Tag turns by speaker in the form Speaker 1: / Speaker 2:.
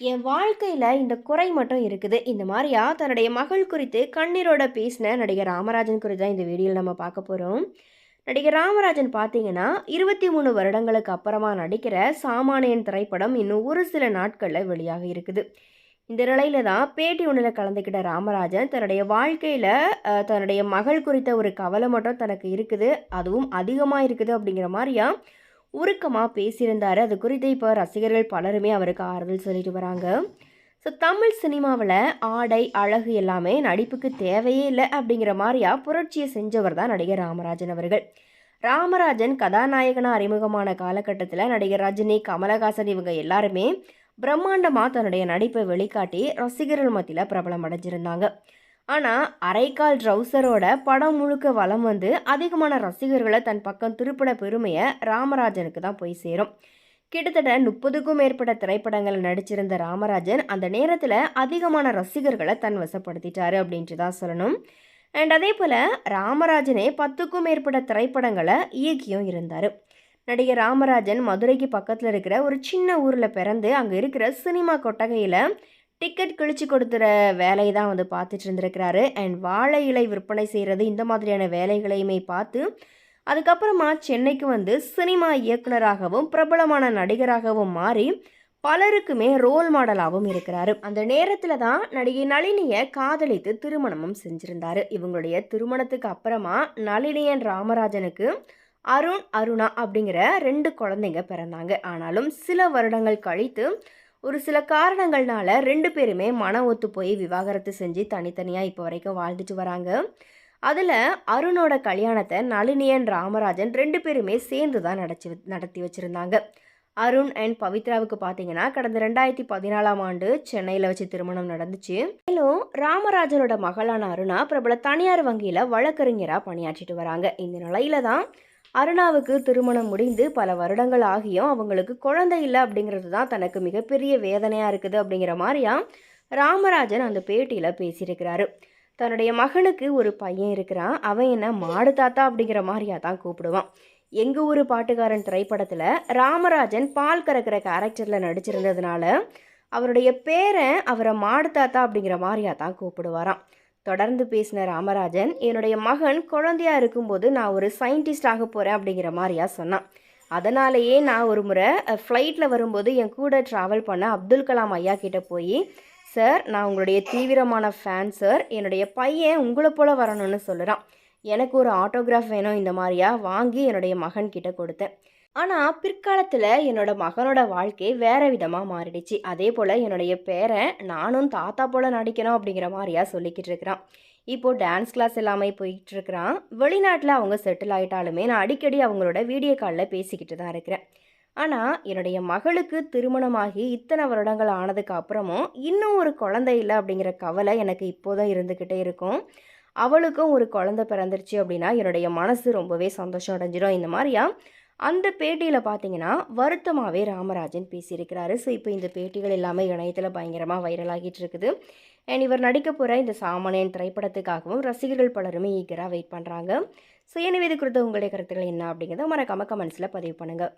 Speaker 1: என் வாழ்க்கையில் இந்த குறை மட்டும் இருக்குது. இந்த மாதிரியா தன்னுடைய மகள் குறித்து கண்ணீரோட பேசின நடிகர் ராமராஜன் குறித்து தான் இந்த வீடியோவில் நம்ம பார்க்க போகிறோம் நடிகர் ராமராஜன் பார்த்தீங்கன்னா இருபத்தி மூணு வருடங்களுக்கு அப்புறமா நடிக்கிற சாமானியன் திரைப்படம் இன்னும் ஒரு சில நாட்களில் வெளியாக இருக்குது. இந்த நிலையில தான் பேட்டி ஒன்றில் கலந்துக்கிட்ட ராமராஜன் தன்னுடைய வாழ்க்கையில் தன்னுடைய மகள் குறித்த ஒரு கவலை மட்டும் தனக்கு இருக்குது. அதுவும் அதிகமாக இருக்குது அப்படிங்கிற மாதிரியா உருக்கமாக பேசியிருந்தார். அது குறித்து இப்போ ரசிகர்கள் பலருமே அவருக்கு ஆறுதல் சொல்லிட்டு வராங்க. ஸோ தமிழ் சினிமாவில் ஆடை அழகு எல்லாமே நடிப்புக்கு தேவையே இல்லை அப்படிங்கிற மாதிரியா புரட்சியை செஞ்சவர் தான் நடிகர் ராமராஜன் அவர்கள். ராமராஜன் கதாநாயகனாக அறிமுகமான காலகட்டத்தில் நடிகர் ரஜினி கமலஹாசன் இவங்க எல்லாருமே பிரம்மாண்டமாக தன்னுடைய நடிப்பை வெளிக்காட்டி ரசிகர்கள் மத்தியில் பிரபலம் அடைஞ்சிருந்தாங்க. ஆனால் அரைக்கால் ட்ரௌசரோட படம் முழுக்க வளம் வந்து அதிகமான ரசிகர்களை தன் பக்கம் திருப்பிட பெருமையை ராமராஜனுக்கு தான் போய் சேரும். கிட்டத்தட்ட முப்பதுக்கும் மேற்பட்ட திரைப்படங்கள் நடிச்சிருந்த ராமராஜன் அந்த நேரத்தில் அதிகமான ரசிகர்களை தன் வசப்படுத்திட்டாரு அப்படின்ட்டு தான் சொல்லணும். அண்ட் அதே போல் ராமராஜனே பத்துக்கும் மேற்பட்ட திரைப்படங்களை இயக்கியும் இருந்தார். நடிகர் ராமராஜன் மதுரைக்கு பக்கத்தில் இருக்கிற ஒரு சின்ன ஊரில் பிறந்து அங்கே இருக்கிற சினிமா கொட்டகையில் டிக்கெட் கிழிச்சு கொடுத்துற வேலையை தான் வந்து பார்த்துட்டு இருந்திருக்கிறாரு. அண்ட் வாழை இலை விற்பனை செய்கிறது இந்த மாதிரியான வேலைகளையுமே பார்த்து அதுக்கப்புறமா சென்னைக்கு வந்து சினிமா இயக்குனராகவும் பிரபலமான நடிகராகவும் மாறி பலருக்குமே ரோல் மாடலாகவும் இருக்கிறாரு. அந்த நேரத்தில் தான் நடிகை நளினியை காதலித்து திருமணமும் செஞ்சிருந்தாரு. இவங்களுடைய திருமணத்துக்கு அப்புறமா நளினியன் ராமராஜனுக்கு அருண் அருணா அப்படிங்கிற ரெண்டு குழந்தைங்க பிறந்தாங்க. ஆனாலும் சில வருடங்கள் கழித்து ஒரு சில காரணங்கள்னால ரெண்டு பேருமே மன ஒத்து போய் விவாகரத்து செஞ்சு தனித்தனியாக இப்போ வரைக்கும் வாழ்ந்துட்டு வராங்க. அதில் அருணோட கல்யாணத்தை நளினியன் ராமராஜன் ரெண்டு பேருமே சேர்ந்து தான் நடச்சி நடத்தி வச்சுருந்தாங்க. அருண் அண்ட் பவித்ராவுக்கு பார்த்தீங்கன்னா கடந்த ரெண்டாயிரத்தி பதினாலாம் ஆண்டு சென்னையில் வச்சு திருமணம் நடந்துச்சு. மேலும் ராமராஜனோட மகளான அருணா பிரபல தனியார் வங்கியில் வழக்கறிஞராக பணியாற்றிட்டு வராங்க. இந்த நிலையில தான் அருணாவுக்கு திருமணம் முடிந்து பல வருடங்கள் ஆகியும் அவங்களுக்கு குழந்தை இல்லை அப்படிங்கிறது தான் தனக்கு மிகப்பெரிய வேதனையாக இருக்குது அப்படிங்கிற மாதிரியா ராமராஜன் அந்த பேட்டியில் பேசியிருக்கிறாரு. தன்னுடைய மகனுக்கு ஒரு பையன் இருக்கிறான். அவன் என்ன மாடு தாத்தா அப்படிங்கிற மாதிரியா தான் கூப்பிடுவான். எங்கள் ஊர் பாட்டுக்காரன் திரைப்படத்தில் ராமராஜன் பால் கறக்கிற கேரக்டரில் நடிச்சிருந்ததுனால அவருடைய பேரை அவரை மாடு தாத்தா அப்படிங்கிற மாதிரியா தான் கூப்பிடுவாராம். தொடர்ந்து பேசின ராமராஜன் என்னுடைய மகன் குழந்தையா இருக்கும்போது நான் ஒரு சயின்டிஸ்ட் ஆக போகிறேன் அப்படிங்கிற மாதிரியா சொன்னான். அதனாலேயே நான் ஒரு முறை ஃப்ளைட்டில் வரும்போது என் கூட ட்ராவல் பண்ண அப்துல் கலாம் ஐயா கிட்டே போய் சார் நான் உங்களுடைய தீவிரமான ஃபேன் சார் என்னுடைய பையன் உங்களை போல் வரணும்னு சொல்லுறான். எனக்கு ஒரு ஆட்டோகிராஃப் வேணும் இந்த மாதிரியா? வாங்கி என்னுடைய மகன் கிட்ட கொடுத்தேன். ஆனால் பிற்காலத்தில் என்னோட மகனோட வாழ்க்கை வேறு விதமாக மாறிடுச்சு. அதே போல் என்னுடைய பேரை நானும் தாத்தா போல் நடிக்கணும் அப்படிங்கிற மாதிரியா சொல்லிக்கிட்டு இருக்கிறான். இப்போது டான்ஸ் கிளாஸ் எல்லாமே போயிட்டு இருக்கிறான். வெளிநாட்டில் அவங்க செட்டில் ஆகிட்டாலுமே நான் அடிக்கடி அவங்களோட வீடியோ காலில் பேசிக்கிட்டு தான் இருக்கிறேன். ஆனால் என்னுடைய மகளுக்கு திருமணமாகி இத்தனை வருடங்கள் ஆனதுக்கு அப்புறமும் இன்னும் ஒரு குழந்தை இல்லை அப்படிங்கிற கவலை எனக்கு இப்போதான் இருந்துக்கிட்டே இருக்கும். அவளுக்கும் ஒரு குழந்தை பிறந்துருச்சு அப்படின்னா என்னுடைய மனசு ரொம்பவே சந்தோஷம் அடைஞ்சிடும் இந்த மாதிரியா அந்த பேட்டியில் பார்த்தீங்கன்னா வருத்தமாகவே ராமராஜன் பேசியிருக்கிறாரு. ஸோ இப்போ இந்த பேட்டிகள் எல்லாமே இணையத்தில் பயங்கரமாக வைரலாகிட்டு இருக்குது. அண்ட் இவர் நடிக்க போகிற இந்த சாமானியன் திரைப்படத்துக்காகவும் ரசிகர்கள் பலருமே ஈகராக வெயிட் பண்ணுறாங்க ஸோ எனவே இது குறித்த உங்களுடைய கருத்துக்கள் என்ன அப்படிங்கிறத மறக்காமல் கமெண்ட்ஸில் பதிவு பண்ணுங்கள்